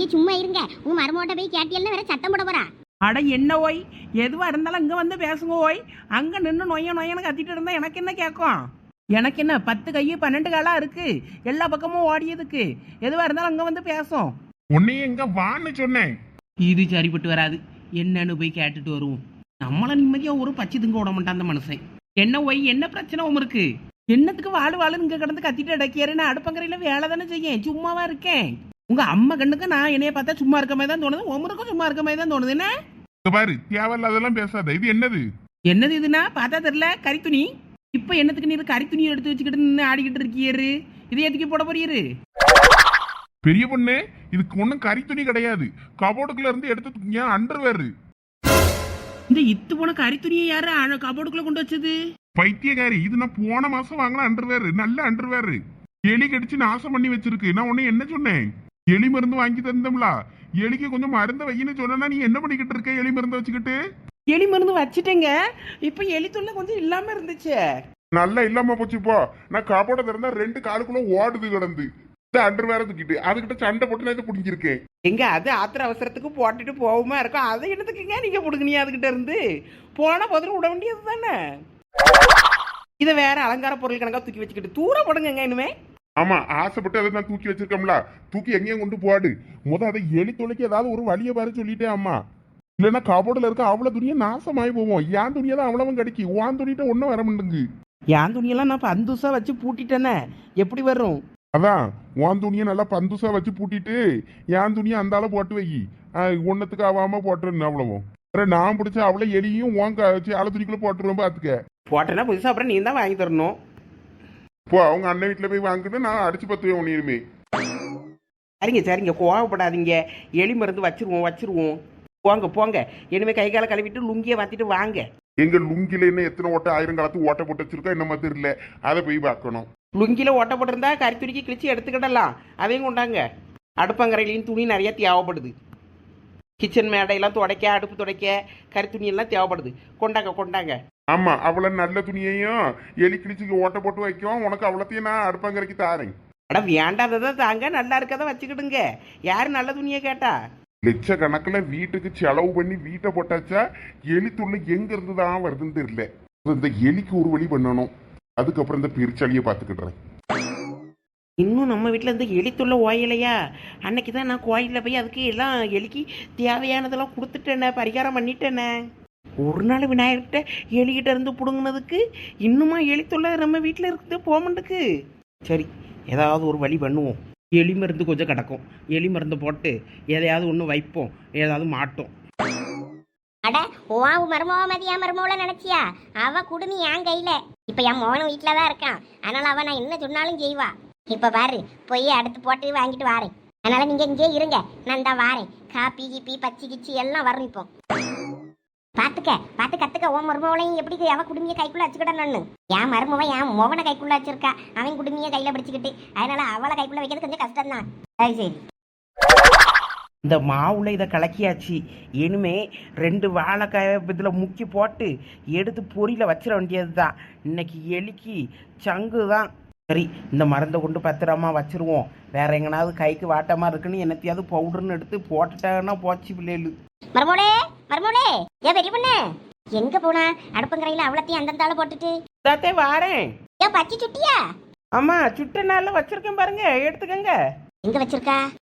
ஐயா சும்மா இருங்க. உங்க மருமோட்ட போய் கேட்டியல்னா வேற சத்தம் போட போறா. அட என்ன ஓய்? எதுவா இருந்தாலும் இங்க வந்து பேசுங்க ஓய். அங்க நின்று நொய்ய நொய்யன்னு கத்திட்டு இருந்தா எனக்கு என்ன கேட்கும் எனக்கு என்ன பத்து கை பன்னெண்டு காலா இருக்கு? எல்லா பக்கமும் ஓடியதுக்கு. எதுவா இருந்தாலும் அங்க வந்து பேசும். உன்னையும் எங்க வான்னு சொன்னேன். இது சரிப்பட்டு வராது. என்னன்னு போய் கேட்டுட்டு வருவோம். நம்மள நிம்மதியா ஒரு பச்சை திங்க விட மாட்டான் அந்த மனுஷன். என்ன ஒய் என்ன பிரச்சனை உம் இருக்கு? என்னத்துக்கு வாழு வாழுன்னு இங்க கிடந்து கத்திட்டு அடக்கியாரு? நான் அடுப்பங்கரையில வேலை தானே செய்யேன். சும்மாவா இருக்கேன். உங்க அம்மா கண்ணுக்கு நான் என்னைய பார்த்தா சும்மா இருக்க மாதிரி தான் தோணுது. உமருக்கும் சும்மா இருக்க மாதிரி தான் தோணுது. என்ன? இங்க பாரு தேவையில்லாதெல்லாம் பேசாத. இது என்னது? என்னது இதுனா பார்த்தா தெரியல கரித்துணி. இப்ப என்னத்துக்கு நீர் கரித்துணி எடுத்து வச்சுக்கிட்டு நின்று ஆடிக்கிட்டு இருக்கியாரு இதை எதுக்கு போட போறீரு பெரிய பொண்ணு இதுக்கு ஒன்றும் கறி துணி கிடையாது. கபோர்டுக்குள்ள இருந்து எடுத்து அண்டர்வேர்? இந்த இத்து போன கரித்துணியை யாரு அழ- கபோர்டுக்குள்ள கொண்டு வச்சது? பைத்தியக்காரி இது நான் போன மாசம் வாங்கின அண்டர்வேர். நல்ல அண்டர்வேர். எலி கடிச்சு நாசம் பண்ணி வச்சிருக்கு. நான் உன்னை என்ன சொன்னேன்? எலி மருந்து வாங்கி தந்தோம்ல. எலிக்கு கொஞ்சம் மருந்து வையின்னு சொன்னா நீ என்ன பண்ணிக்கிட்டு இருக்க எலி மருந்து வச்சுக்கிட்டு? எலி மருந்து வச்சிட்டேங்க. இப்ப எலி தொல்லை கொஞ்சம் இல்லாம இருந்துச்சு. நல்லா இல்லாம போச்சு போ. நான் கபோர்டை திறந்தா ரெண்டு காலுக்குள்ள ஓடுது கிடந்து. இந்த அண்டர்வேரை தூக்கிட்டு. அதுகிட்ட சண்டை போட்டு நான் பிடிங்கிருக்கேன் எங்க அது ஆத்திர அவசரத்துக்கு போட்டுட்டு போகுமா இருக்கும். அதை என்னத்துக்குங்க நீங்க புடுங்கினியா அதுகிட்ட இருந்து? போன பதில் விட வேண்டியது தானே இதை வேற அலங்கார பொருள் கணக்கா தூக்கி வச்சுக்கிட்டு. தூர போடுங்க இனிமே. ஆமா ஆசைப்பட்டு அதை நான் தூக்கி வச்சிருக்கோம்ல தூக்கி எங்கேயும் கொண்டு போடு முத அதை எலி தொலைக்கு ஏதாவது ஒரு வழியை பாரு சொல்லிட்டேன் அம்மா. இல்லைன்னா கபோர்டில் இருக்க அவ்வளோ துணியை நாசமாயி போவோம் என் துணியை தான் அவ்வளவும் கிடைக்கி. உன் துணிகிட்ட ஒன்றும் வர மாட்டேங்கு என் துணியெல்லாம் நான் பந்துசா வச்சு பூட்டிட்டேனே. எப்படி வரும்? அதான் உன் துணியை நல்லா பந்துசா வச்சு பூட்டிட்டு என் துணியை அந்த ஆளை போட்டு வை. ஒன்னத்துக்கு ஆகாம போட்டுருன்னு அவ்வளவும் அப்புறம் நான் பிடிச்ச அவ்வளோ எலியும் உன் அலை துணிக்குள்ள போட்டுருவேன் பார்த்துக்க போட்டேன்னா புதுசா அப்புறம் நீ தான் வாங்கி தரணும். போ அவங்க அண்ணன் வீட்டில் போய் வாங்கிட்டு நான் அடிச்சு பத்துவேன் உன்னையுமே சரிங்க சரிங்க. கோவப்படாதீங்க. எலி மருந்து வச்சிருவோம் வச்சிருவோம். போங்க போங்க. இனிமே கை காலை கழுவிட்டு லுங்கியை மாத்திட்டு வாங்க. எங்க லுங்கில என்ன எத்தனை ஓட்டை ஆயிரம் காலத்து ஓட்டை போட்டு வச்சிருக்கா என்ன மாதிரி தெரியல. அதை போய் பார்க்கணும். லுங்கில ஓட்ட போட்டிருந்தா கறித்துணிக்கு கிழிச்சு எடுத்துக்கிடலாம். அதையும் கொண்டாங்க. அடுப்பங்கரையிலையும் துணி நிறைய தேவைப்படுது. கிச்சன் மேடையெல்லாம் துடைக்க அடுப்பு துடைக்க கறித்துணி எல்லாம் தேவைப்படுது. கொண்டாங்க கொண்டாங்க. ஆமா அவ்வளவு நல்ல துணியையும் எலி கிழிச்சுக்கு ஓட்டை போட்டு வைக்கும். உனக்கு அவ்வளோத்தையும் நான் அடுப்பங்கரைக்கு தாரேன். அட வேண்டாததை தாங்க நல்லா இருக்கதை வச்சுக்கிடுங்க. யாரு நல்ல துணியை கேட்டா? லட்சக்கணக்கில் வீட்டுக்கு செலவு பண்ணி வீட்டை போட்டாச்சா எலி துள்ள எங்க இருந்து தான் வருதுன்னு தெரியல. இந்த எலிக்கு ஒரு வழி பண்ணணும். அதுக்கப்புறம் இந்த பெருச்சாலியை பார்த்துக்கிடுறேன். இன்னும் நம்ம வீட்டில் இந்த எலித்துள்ள ஓயலையா? அன்னைக்கு தான் நான் கோயிலில் போய் அதுக்கு எல்லாம் எலிக்கு தேவையானதெல்லாம் கொடுத்துட்டேனே பரிகாரம் பண்ணிட்டேனே. ஒரு நாள் விநாயகர்கிட்ட எலிகிட்ட இருந்து பிடுங்கினதுக்கு இன்னுமா எலித்துள்ள நம்ம வீட்டில் இருக்குது போமண்டுக்கு சரி ஏதாவது ஒரு வழி பண்ணுவோம். எலி மருந்து கொஞ்சம் கிடக்கும். எலி மருந்து போட்டு எதையாவது ஒன்று வைப்போம். ஏதாவது மாட்டோம். அட உன் மருமவ மதி என் மருமவள நினைச்சியா? அவ குடுமி என் கையில. இப்ப என் மோகனும் வீட்டுல தான் இருக்கான். அதனால அவ நான் என்ன சொன்னாலும் செய்வா. இப்ப பாரு போய் அடுத்து போட்டு வாங்கிட்டு வாரேன். அதனால நீங்க இங்கே இருங்க. நான் தான் வாரேன். காப்பி கிப்பி பச்சை கிச்சி எல்லாம் வரும் இப்போ. பாத்துக்க பாத்து கத்துக்க. உன் மருமவளையும் எப்படி அவ குடுமிய கைக்குள்ள வச்சுக்கிடணும்னு என் மருமவன் என் மோகனை கைக்குள்ள வச்சிருக்கா. அவன் குடுமிய கையில பிடிச்சுக்கிட்டு. அதனால அவளை கைக்குள்ள வைக்கிறது கொஞ்சம் கஷ்டம் தான் சரி சரி. இந்த மாவுல இதை கலக்கியாச்சு. இனிமே ரெண்டு வாழைக்காய இதில் முக்கி போட்டு எடுத்து பொரியில் வச்சிட வேண்டியது தான் இன்னைக்கு எலிக்கு சங்கு தான். சரி இந்த மருந்தை கொண்டு பத்திரமா வச்சிருவோம். வேற எங்கனாவது கைக்கு வாட்டமா இருக்குன்னு என்னத்தையாவது பவுடர்னு எடுத்து போட்டுட்டாங்கன்னா போச்சு பிள்ளைகளு. மருமோளே ஏன் பெரிய பொண்ணு. எங்க போனா? அடுப்பங்கரையில அவ்வளத்தையும் அந்தந்தால போட்டுட்டு. தாத்தே வாரேன். ஏன் பச்சை சுட்டியா? ஆமா சுட்ட நாள்ல வச்சிருக்கேன் பாருங்க எடுத்துக்கங்க. எங்க வச்சிருக்கா?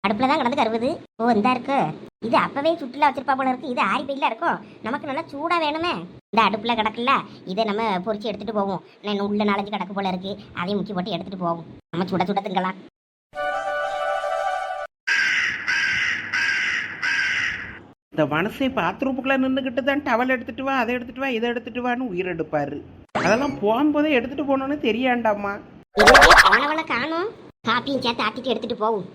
அடுப்புல தான் கிடந்து கருவுது. ஓ இந்த இருக்கு. இது அப்பவே சுட்டுல வச்சிருப்பா போல இருக்கு. இது ஆரி பெயில இருக்கும். நமக்கு நல்லா சூடா வேணுமே. இந்த அடுப்புல கிடக்குல்ல இதை நம்ம பொரிச்சு எடுத்துட்டு போவோம். நான் உள்ள நாலஞ்சு கிடக்கு போல இருக்கு. அதையும் முக்கி போட்டு எடுத்துட்டு போவோம். நம்ம சுட சுட திங்கலாம். இந்த மனசை பாத்ரூமுக்குள்ள நின்றுக்கிட்டு தான் டவல் எடுத்துட்டு வா அதை எடுத்துட்டு வா இதை எடுத்துட்டு வான்னு உயிர் எடுப்பாரு. அதெல்லாம் போகும்போதே எடுத்துட்டு போனோன்னு தெரியாண்டாமா இதுவே போனவளை காணும். காப்பியும் சேர்த்து ஆட்டிட்டு எடுத்துட்டு போவோம்.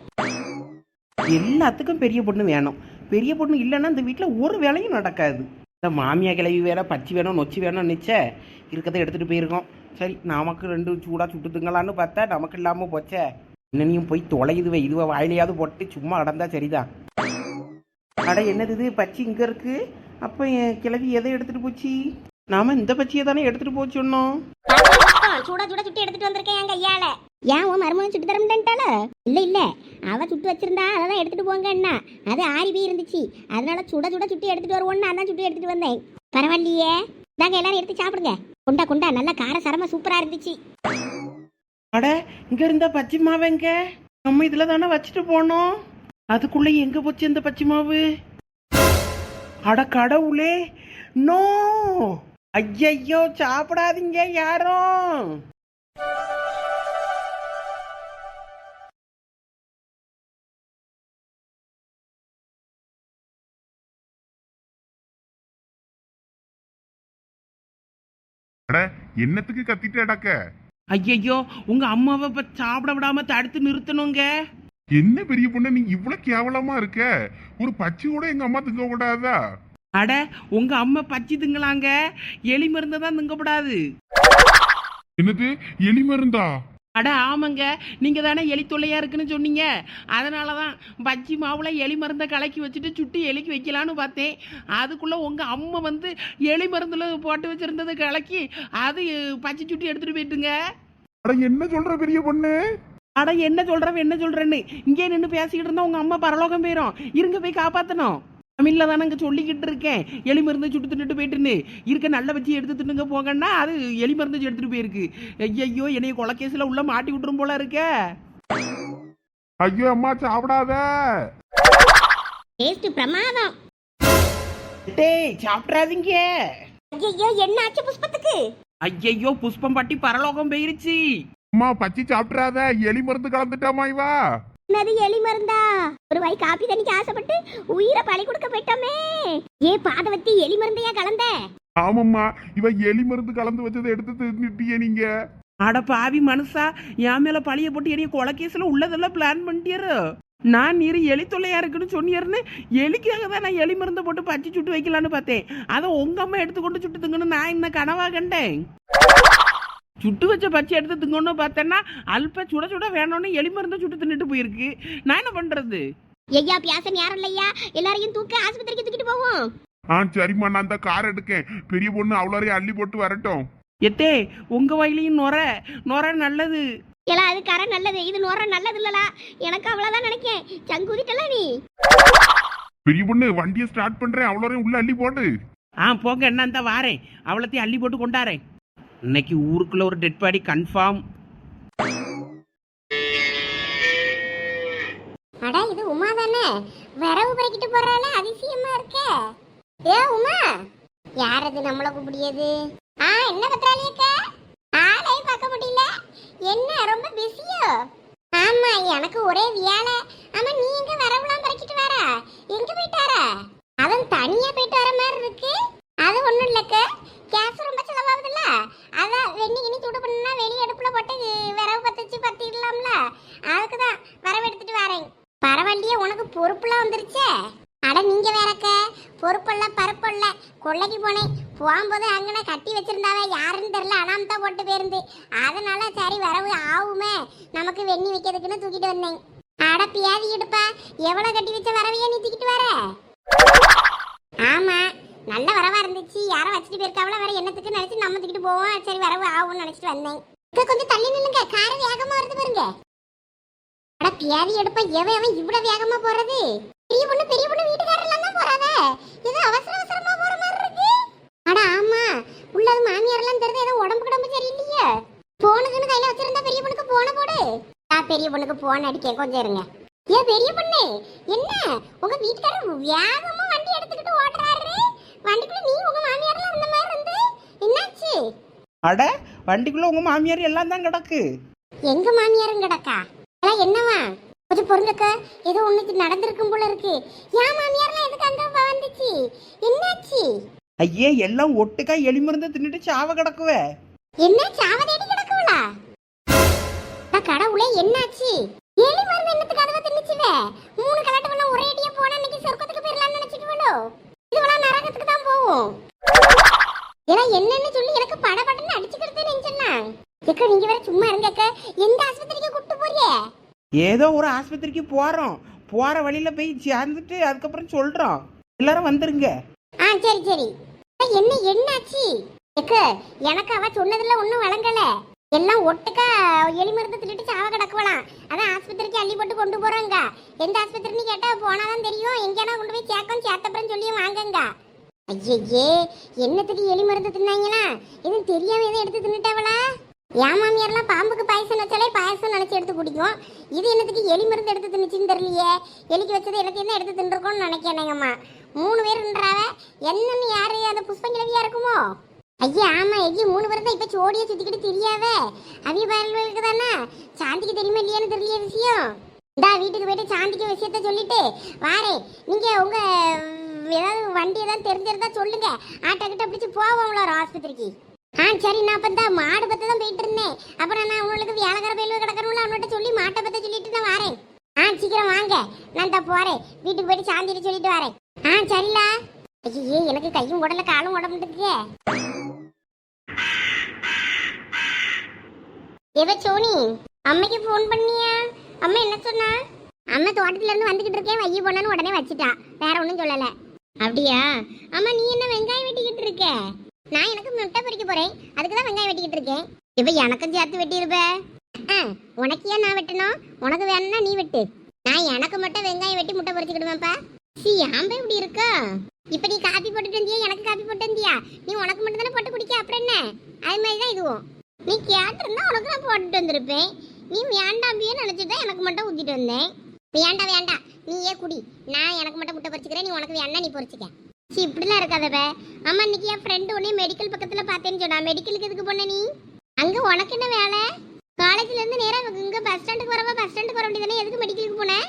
எல்லாத்துக்கும் பெரிய பொண்ணு வேணும். பெரிய பொண்ணு இல்லைன்னா இந்த வீட்டில் ஒரு வேலையும் நடக்காது. இந்த மாமியா கிளவி வேற பச்சி வேணும் நொச்சி வேணும் நிச்ச இருக்கிறத எடுத்துகிட்டு போயிருக்கோம். சரி நமக்கு ரெண்டு சூடாக சுட்டுதுங்களான்னு பார்த்தா நமக்கு இல்லாமல் போச்சே. இன்னனையும் போய் தொலையுதுவே இதுவை வாயிலையாவது போட்டு சும்மா அடந்தா சரிதான். அட என்னது இது? பச்சி இங்கே இருக்கு. அப்போ என் கிளவி எதை எடுத்துகிட்டு போச்சு? நாம இந்த பச்சியை தானே எடுத்துட்டு போக சொன்னோம். சுட சுட சுட்டு எடுத்துட்டு வந்திருக்கேன் என் கையால. ஏன் உன் மருமகன் சுட்டு தரமுட்டால இல்ல இல்ல. அவ சுட்டு வச்சிருந்தா அதை தான் எடுத்துட்டு போங்க அண்ணா. அது ஆறி போய் இருந்துச்சு. அதனால சுட சுட சுட்டு எடுத்துட்டு வருவோன்னு நான் தான் சுட்டு எடுத்துட்டு வந்தேன். பரவாயில்லையே. தாங்க எல்லாரும் எடுத்து சாப்பிடுங்க. கொண்டா கொண்டா. நல்ல கார சரம சூப்பரா இருந்துச்சு. அட இங்க இருந்த பச்சை நம்ம இதுல தானே வச்சுட்டு போனோம். அதுக்குள்ள எங்க போச்சு இந்த பச்சை மாவு? அட கடவுளே நோ! ஐயையோ சாப்பிடாதீங்க யாரும்! அட என்னத்துக்கு கத்திட்டு அடக்க ஐயையோ உங்க அம்மாவை சாப்பிட விடாம தடுத்து நிறுத்தணுங்க. என்ன பெரிய பொண்ணு நீ இவ்வளவு கேவலமா இருக்க? ஒரு பச்சை கூட எங்க அம்மா திங்க கூடாதா அட உங்க அம்மா பச்சை திங்கலாங்க. எலி மருந்தை தான் திங்கப்படாது என்னது? எலி மருந்தா? அட ஆமாங்க. நீங்க தானே எலி தொல்லையா இருக்குன்னு சொன்னீங்க. அதனால தான் பஜ்ஜி மாவுல எலி மருந்தை கலக்கி வச்சுட்டு சுட்டி எலிக்கு வைக்கலான்னு பார்த்தேன். அதுக்குள்ள உங்க அம்மா வந்து எலி மருந்துல போட்டு வச்சிருந்ததை கலக்கி அது பச்சை சுட்டி எடுத்துட்டு போயிட்டுங்க. அட என்ன சொல்ற பெரிய பொண்ணு? அட என்ன சொல்றவ என்ன சொல்றேன்னு? இங்கே நின்று பேசிக்கிட்டு இருந்தா உங்க அம்மா பரலோகம் போயிடும் இருங்க போய் காப்பாத்தணும். தமிழ்ல தானே இங்க சொல்லிக்கிட்டு இருக்கேன். எலி மருந்து சுட்டு தின்னுட்டு போயிட்டுன்னு இருக்க நல்ல வச்சு எடுத்து தின்னுங்க போங்கன்னா அது எலி மருந்து எடுத்துட்டு போயிருக்கு. ஐயோ என்னைய கொலக்கேசில உள்ள மாட்டி விட்டுரும் போல இருக்கே. ஐயோ அம்மா சாப்பிடாத. டேஸ்ட் பிரமாதம். டேய் சாப்பிட்றாதீங்க ஐயோ என்ன ஆச்சு புஷ்பத்துக்கு? ஐயையோ புஷ்பம் பட்டி பரலோகம் போயிருச்சு. அம்மா பச்சை சாப்பிடாத எலி மருந்து கலந்துட்டாமா இவா? என்னது எலி மருந்தா? ஒரு வாய் காப்பி தண்ணிக்கு ஆசைப்பட்டு உயிரை பலி கொடுக்க போயிட்டோமே. ஏ பாதவத்தி எலி மருந்தையா கலந்த? ஆமாம்மா இவ எலி மருந்து கலந்து வச்சதை எடுத்து தின்னுட்டியே நீங்க. அட பாவி மனுஷா என் மேல பழிய போட்டு என்னைய கொலக்கேசில் உள்ளதெல்லாம் பிளான் பண்ணிட்டியாரு நான் நீர் எலி தொல்லையா இருக்குன்னு சொன்னியாருன்னு எலிக்காக தான் நான் எலி மருந்தை போட்டு பச்சை சுட்டு வைக்கலான்னு பார்த்தேன். அதை உங்க அம்மா எடுத்துக்கொண்டு சுட்டு திங்கன்னு நான் என்ன கனவா கண்டேன். சுட்டு வச்ச பச்சை எடுத்து திங்கன்னு பார்த்தேன்னா அல்ப சுட சுட வேணும்னு எலி மருந்தை சுட்டு தின்னுட்டு போயிருக்கு. நான் என்ன பண்றது? ஐயா பியாசன் யாரும் இல்லையா? எல்லாரையும் தூக்க ஆஸ்பத்திரிக்கு தூக்கிட்டு போவோம். ஆ சரிம்மா நான் அந்த கார் எடுக்கேன். பெரிய பொண்ணு அவ்வளோரையும் அள்ளி போட்டு வரட்டும். எத்தே உங்க வயலையும் நொர நொர நல்லது. எல்லாம் அது கரை நல்லது. இது நுற நல்லது இல்லலா எனக்கு அவ்வளவுதான் நினைக்கேன். சங்குதிட்டல நீ? பெரிய பொண்ணு வண்டியை ஸ்டார்ட் பண்றேன். அவ்வளோரையும் உள்ள அள்ளி போட்டு ஆ போங்க என்ன இந்த வாரேன். அவ்வளோத்தையும் அள்ளி போட்டு கொண்டாரேன் இன்னைக்கு ஊருக்குள்ள ஒரு டெட் பாடி கன்ஃபார்ம் அடா இது உமா தானே? வரவு பறக்கிட்டு போறாளே அதிசயமா இருக்க. ஏ உமா? யார் அது நம்மள கூப்பிடியது? ஆ என்ன பத்திராளியக்கா ஆளை பார்க்க முடியல. என்ன ரொம்ப பிஸியோ ஆமா எனக்கு ஒரே வியாழ. ஆமா நீ எங்க வரவுலாம் பறக்கிட்டு வரா? எங்க போயிட்டாரா அவன் தனியா போயிட்டு வர மாதிரி இருக்கு அது ஒண்ணும் இல்லக்க கேஸ் ரொம்ப செலவாகுதுல்ல அதான் கிண்ணி சூடு பண்ணா வெளி அடுப்புல போட்டு விறகு பத்த வச்சு பத்திடலாம்ல அதுக்கு தான் வரவு எடுத்துட்டு வரேன். பரவாயில்லையே உனக்கு பொறுப்புலாம் வந்துருச்சே. அட நீங்க வேறக்க பொறுப்பல்ல பருப்பல்ல. கொள்ளைக்கு போனேன். போகும்போது அங்கன கட்டி வச்சிருந்தாவே யாருன்னு தெரியல அனாமத்தா போட்டு போயிருந்து அதனால சரி வரவு ஆகுமே. நமக்கு வெண்ணி வைக்கிறதுக்குன்னு தூக்கிட்டு வந்தேன். அட பியாதி எடுப்பா எவ்வளவு கட்டி வச்ச வரவையே நீ தூக்கிட்டு வர? ஆமா நல்ல வரவா இருந்துச்சு. யாரோ வச்சுட்டு போயிருக்காவளோ வேற என்னத்துக்கு நினைச்சு நம்ம தூக்கிட்டு போவோம். சரி வரவு ஆகும்னு நினைச்சிட்டு வந்தேன். கொஞ்சம் தள்ளி நில்லுங்க. கார் வேகமா வருது பாருங்க. அட பியாதி எடுப்பா. எவன் அவன் இவ்வளவு வேகமா போறது? பெரிய பொண்ணு பெரிய பொண்ணு வீட்டுக்காரர்லாம் தான் போறாவ ஏதோ அவசர அவசரமா போற மாதிரி இருக்கு. அட ஆமா. உள்ளது மாமியார் எல்லாம் தெரிஞ்சு ஏதோ உடம்பு உடம்பு சரியில்லையே. போனுக்குன்னு கையில வச்சிருந்தா பெரிய பொண்ணுக்கு போன போடு. நான் பெரிய பொண்ணுக்கு போன் அடிக்க. கொஞ்சம் இருங்க. ஏன் பெரிய பொண்ணு என்ன? உங்க வீட்டுக்காரர் வேகமா வண்டி எடுத்துக்கிட்டு ஓட்டுறாரு. வண்டிக்குள்ள நீ உங்க மாமியார்லாம் அந்த மாதிரி இருந்து என்னாச்சு? அட வண்டிக்குள்ள உங்க மாமியார் எல்லாம் தான் கிடக்கு. எங்க மாமியாரும் கிடக்கா? எல்லாம் என்னவா? கொஞ்சம் பொருங்கக்கா ஏதோ ஒண்ணுக்கு நடந்திருக்கும் போல இருக்கு. ஏன் மாமியார்லாம் எதுக்கு அங்க வந்துச்சு? என்னாச்சு? ஐயே எல்லாம் ஒட்டுக்கா எலி மருந்தை தின்னுட்டு சாவ கிடக்குவே. என்ன? சாவதேடி கிடக்குவலா கடவுளே என்னாச்சு? எலி மருந்து என்னத்துக்கு அதுவ தின்னுச்சுவே? மூணு கலட்டு பண்ண ஒரே அடியா போனா இன்னைக்கு சொர்க்கத்துக்கு போயிடலாம்னு நினைச்சிட்டு வேணோ இதுவெல்லாம் நரகத்துக்கு தான் போகும் ஏன்னா என்னன்னு சொல்லி எனக்கு படபடன்னு அடிச்சுக்கிறது நெஞ்சன்னா எக்க நீங்க வேற சும்மா இருங்க அக்கா. எந்த ஆஸ்பத்திரிக்கு கூட்டு போறியே? ஏதோ ஒரு ஆஸ்பத்திரிக்கு போறோம். போற வழியில போய் சேர்ந்துட்டு அதுக்கப்புறம் சொல்றோம். எல்லாரும் வந்துருங்க. ஆ சரி சரி. என்ன என்னாச்சு? எக்கு எனக்கு அவ சொன்னதுல ஒன்றும் வழங்கல. எல்லாம் ஒட்டுக்கா எலி மருந்து திட்டு சாவ கிடக்குவலாம். அதான் ஆஸ்பத்திரிக்கு அள்ளி போட்டு கொண்டு போறாங்க. எந்த ஆஸ்பத்திரின்னு கேட்டா போனாதான் தெரியும். எங்கேனா கொண்டு போய் சேர்க்கும் சேர்த்தப்புறம் சொல்லியும் வாங்குங்க. ஐயே என்னத்துக்கு எலி மருந்து தின்னாங்களா எதுவும் தெரியாம எதுவும் எடுத்து தின்னுட்டாவளா? என் மாமியார்லாம் பாம்புக்கு பாயசம் வச்சாலே பாயசம் நினச்சி எடுத்து குடிக்கும். இது என்னத்துக்கு எலி மருந்து எடுத்து தின்னுச்சுன்னு தெரியலையே. எலிக்கு வச்சது எல்லாத்தையும் தான் எடுத்து தின்னுருக்கோம்னு நினைக்கிறேன் எங்கம்மா மூணு பேருன்றாவ என்னன்னு யாரு? அந்த புஷ்பங்கிழவியா இருக்குமோ? ஐயா ஆமா ஐயா மூணு பேரும் தான் இப்ப சோடியா சுத்திக்கிட்டு தெரியாத அவிய பயல்களுக்கு தானே? சாந்திக்கு தெரியுமா இல்லையான்னு தெரியல விஷயம். இந்தா வீட்டுக்கு போயிட்டு சாந்திக்கு விஷயத்த சொல்லிட்டு வாரேன் நீங்க உங்க ஏதாவது வண்டி ஏதாவது தெரிஞ்சிருந்தா சொல்லுங்க. ஆட்டோ கிட்ட பிடிச்சு போவோம்ல ஒரு ஆஸ்பத்திரிக்கு. ஆ சரி நான் அப்ப இந்த மாடு பற்றி தான் போயிட்டு இருந்தேன். அப்புறம் நான் உங்களுக்கு வேலைக்கார பயில்வு கிடக்கணும்ல அவன்கிட்ட சொல்லி மாட்டை பற்றி சொல்லிட்டு நான் வரேன் ஆ சீக்கிரம் வாங்க. நான் தான் போறேன் வீட்டுக்கு போயிட்டு சாந்திட்டு சொல்லிட்டு வரேன் ஆ சரிலா. ஐயே எனக்கு கையும் உடல காலும் உடம்புக்கு எவ சோனி அம்மைக்கு ஃபோன் பண்ணியா. அம்மா என்ன சொன்னா? அம்மா தோட்டத்துல இருந்து வந்துகிட்டு இருக்கேன் வைய போனான்னு உடனே வச்சுட்டான் வேற ஒன்றும் சொல்லல. அப்படியா? அம்மா நீ என்ன வெங்காயம் வெட்டிக்கிட்டு இருக்க? நான் எனக்கு முட்டை பொறிக்க போறேன். அதுக்கு தான் வெங்காயம் வெட்டிக்கிட்டு இருக்கேன். இப்ப எனக்கும் சேர்த்து வெட்டியிருப்ப. ஆ, உனக்கு ஏன் நான் வெட்டணும்? உனக்கு வேணும்னா நீ வெட்டு. நான் எனக்கு மட்டும் வெங்காயம் வெட்டி முட்டை பொறிச்சுக்கிடுவேன்ப்பா சி ஆம்பை இப்படி இருக்கா? இப்ப நீ காப்பி போட்டுட்டு இருந்தியா எனக்கு காப்பி போட்டு இருந்தியா நீ உனக்கு மட்டும் தானே போட்டு குடிக்க? அப்புறம் என்ன? அது மாதிரி தான் இதுவும். நீ கேட்டிருந்தா உனக்கு நான் போட்டுட்டு வந்திருப்பேன். நீ வேண்டாம்பியே நினைச்சிட்டு எனக்கு மட்டும் ஊத்திட்டு வந்தேன். வேண்டாம் வேண்டாம் நீ குடி. நான் எனக்கு மட்டும் முட்டை பொறிச்சிக்கிறேன் நீ உனக்கு வேணா நீ பொறிச்சிக்க சி இப்படிலாம் இருக்காதவ அம்மா இன்னைக்கு என் ஃப்ரெண்டு உடனே மெடிக்கல் பக்கத்தில் பார்த்தேன்னு சொன்னா. மெடிக்கலுக்கு எதுக்கு போன நீ? அங்கே உனக்கு என்ன வேலை? காலேஜ்லேருந்து நேராக இங்கே பஸ் ஸ்டாண்டுக்கு வரவா பஸ் ஸ்டாண்டுக்கு வர வேண்டியதானே எதுக்கு மெடிக்கலுக்கு போனேன்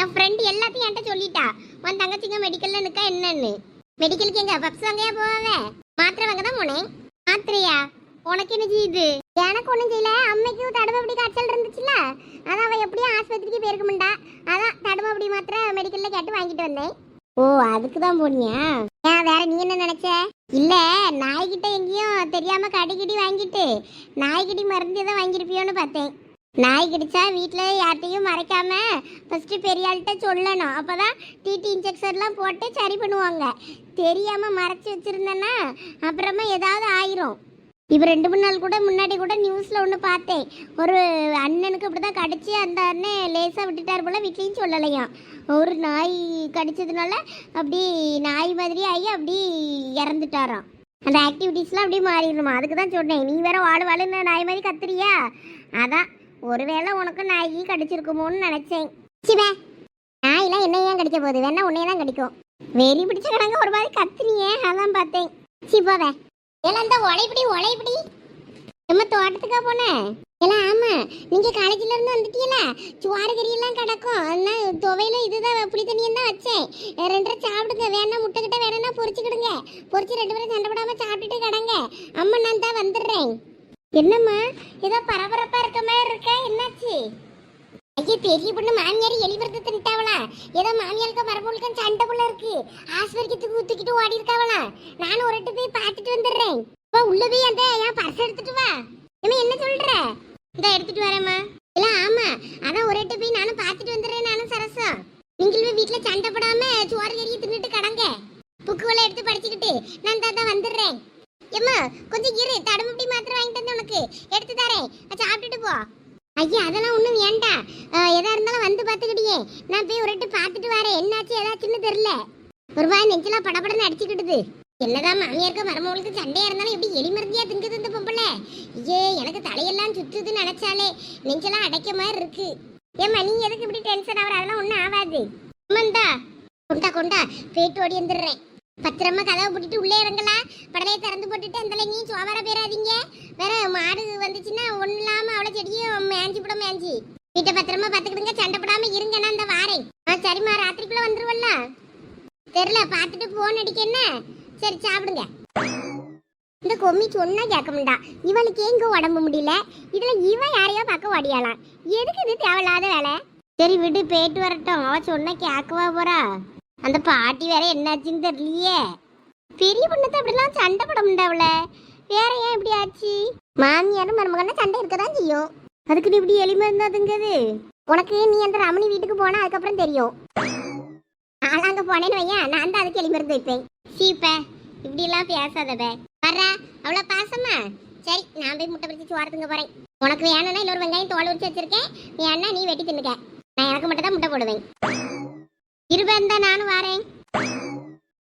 என் ஃப்ரெண்டு எல்லாத்தையும் என்கிட்ட சொல்லிட்டா. உன் தங்கச்சிங்க மெடிக்கலில் நிற்க என்னன்னு. மெடிக்கலுக்கு எங்கே? பப்ஸ் வாங்கயா போவே மாத்திரை வாங்க தான் போனேன். மாத்திரையா? உனக்கு என்ன செய்யுது? எனக்கு ஒன்றும் செய்யல. அம்மைக்கு தடுமாபடி காய்ச்சல் இருந்துச்சுல அதான் அவன் எப்படியும் ஆஸ்பத்திரிக்கு போயிருக்க மாட்டா. அதான் தடுமாபடி மாத்திரை மெடிக்கல்ல கேட்டு வாங்கிட்டு வந்தேன். ஓ அதுக்கு தான் போனியா? ஏன் வேற நீ என்ன நினைச்ச? இல்ல நாய்கிட்ட எங்கேயும் தெரியாம கடிக்கிடி வாங்கிட்டு நாய்கிடி மருந்து தான் வாங்கியிருப்பியோன்னு பார்த்தேன். நாய் கிடைச்சா வீட்டில் யார்கிட்டையும் மறைக்காம ஃபஸ்ட்டு பெரியாள்கிட்ட சொல்லணும். அப்போ தான் டிடி இன்ஜெக்ஷன்லாம் போட்டு சரி பண்ணுவாங்க. தெரியாமல் மறைச்சி வச்சிருந்தேன்னா அப்புறமா ஏதாவது ஆயிரும். இப்போ ரெண்டு மூணு நாள் கூட முன்னாடி கூட நியூஸில் ஒன்று பார்த்தேன். ஒரு அண்ணனுக்கு அப்படி தான் கடிச்சு அந்த அண்ணன் லேசாக விட்டுட்டார் போல வீட்லேயும் சொல்லலையாம் ஒரு நாய் கடிச்சதுனால அப்படி நாய் மாதிரி ஆகி அப்படி இறந்துட்டாராம். அந்த ஆக்டிவிட்டீஸ்லாம் அப்படியே மாறிடுமா. அதுக்கு தான் சொன்னேன் நீ வேற வாழ வாழுன்னு நாய் மாதிரி கத்துறியா? அதான் ஒருவேளை உனக்கு நாய் கடிச்சிருக்குமோன்னு நினைச்சேன். சிவே நாயெல்லாம் என்ன ஏன் கடிக்க போகுது? வேணா உன்னையே தான் கடிக்கும். வெறி பிடிச்ச கிடங்க ஒரு மாதிரி கத்துனியே அதான் பார்த்தேன். சி போவே எல்லாம் இந்த உழைப்படி உழைப்படி. நம்ம தோட்டத்துக்கா போனேன் எல்லாம் ஆமா. நீங்க காலேஜ்ல இருந்து வந்துட்டீங்களா சுவாறு எல்லாம் கிடக்கும். அதனால துவையில இதுதான் புளி தண்ணியும் தான் வச்சேன். ரெண்டரை சாப்பிடுங்க. வேணா முட்டைக்கிட்ட வேணா பொரிச்சுக்கிடுங்க பொரிச்சு ரெண்டு பேரும் சண்டை போடாம சாப்பிட்டுட்டு கிடங்க. அம்மா நான் தான் வந்துடுறேன். என்னம்மா? ஏதோ பரபரப்பா இருக்க மாதிரி இருக்க? என்னாச்சு? ஐயோ பெரிய பொண்ணு மாமியார் எலிபுரத்து தின்ட்டாவளா? ஏதோ மாமியாருக்கு மரபுகளுக்கும் சண்டை போல இருக்கு. ஆஸ்பத்திரிக்கு தூக்கிட்டு ஓடி இருக்காவளா நானும் ஒரு எட்டு போய் பார்த்துட்டு வந்துடுறேன். இப்போ உள்ள போய் அந்த என் பர்ஸ் எடுத்துட்டு வா. ஏம்மா என்ன சொல்ற? இந்த எடுத்துட்டு வரேம்மா. இல்ல ஆமா. அதான் ஒரு எட்டு போய் நானும் பார்த்துட்டு வந்துடுறேன் நானும் சரசா. நீங்களும் வீட்டுல சண்டை போடாம சோறு கறியை தின்னுட்டு கடங்க. புக்குவெல்லாம் எடுத்து படிச்சுக்கிட்டு நான் தான் வந்துடுறேன். ஏம்மா கொஞ்சம் இரு. தடுமுடி மாத்திரம் வாங்கிட்டு வந்து உனக்கு. எடுத்து தரேன். சாப்பிட்டுட்டு போ. ஐயா அதெல்லாம் ஒன்றும் வேண்டாம் எதா இருந்தாலும் வந்து பார்த்துக்கிட்டியே. நான் போய் ஒரு பார்த்துட்டு வரேன். என்னாச்சு ஏதாச்சுன்னு தெரியல. ஒரு வாய் நெஞ்செல்லாம் படபடன்னு அடிச்சுக்கிட்டுது. என்னதான் மாமியாருக்கு மருமகளுக்கு சண்டையா இருந்தாலும் எப்படி எலிமருந்தியா திங்குது இந்த பொம்பளை? ஐயே எனக்கு தலையெல்லாம் சுற்றுதுன்னு நினைச்சாலே நெஞ்செல்லாம் அடைக்க மாதிரி இருக்கு. ஏம்மா நீ எதுக்கு இப்படி டென்ஷன் ஆகிற? அதெல்லாம் ஒன்றும் ஆகாது. அம்மாண்டா கொண்டா கொண்டா போயிட்டு ஓடி வந்துடுறேன். பத்திரமா கதவை போட்டுட்டு உள்ளே இறங்கலாம் படலையை திறந்து போட்டுட்டு அந்த நீ சோவர போயிடாதீங்க வேற மாடு வந்துச்சுன்னா ஒன்றும் இல்லாம அவ்வளோ செடியும் மேஞ்சி போட மேஞ்சி. வீட்டை பத்திரமா பார்த்துக்கிடுங்க சண்டை போடாம இருங்க நான் இந்த வாரேன். ஆ சரிம்மா ராத்திரிக்குள்ள வந்துருவல்ல. தெரியல பார்த்துட்டு போன் அடிக்க என்ன? சரி சாப்பிடுங்க. இந்த கொம்மி சொன்னா கேட்க மாட்டா. இவளுக்கு எங்க உடம்பு முடியல? இதுல இவன் யாரையோ பார்க்க ஓடியாலாம் எதுக்கு இது தேவையில்லாத வேலை? சரி விடு போயிட்டு வரட்டும். அவ சொன்னா கேட்கவா போறா. அந்த பாட்டி வேற என்னாச்சுன்னு தெரியலையே. பெரிய பொண்ணு அப்படிலாம் சண்டை போட முடியாவுல வேற ஏன் இப்படி ஆச்சு? மாமியாரும் மருமகன சண்டை இருக்கதான் செய்யும். அதுக்கு நீ இப்படி எளிமை இருந்தாதுங்கிறது உனக்கு நீ அந்த ரமணி வீட்டுக்கு போனா அதுக்கப்புறம் தெரியும். நான் அங்க போனேன்னு வையன். நான் தான் அதுக்கு எளிமருந்து வைப்பேன். சீப்ப இப்படி எல்லாம் பேசாதப வர்றா அவ்வளோ பாசமா? சரி நான் போய் முட்டை பிடிச்சி வாரத்துக்கு போறேன். உனக்கு வேணும்னா இன்னொரு வெங்காயம் தோல் உரிச்சு வச்சிருக்கேன். வேணா நீ வெட்டி தின்னுக்க. நான் எனக்கு மட்டும் தான் முட்டை போடுவேன். இருபா இருந்தா நானும் வரேன்.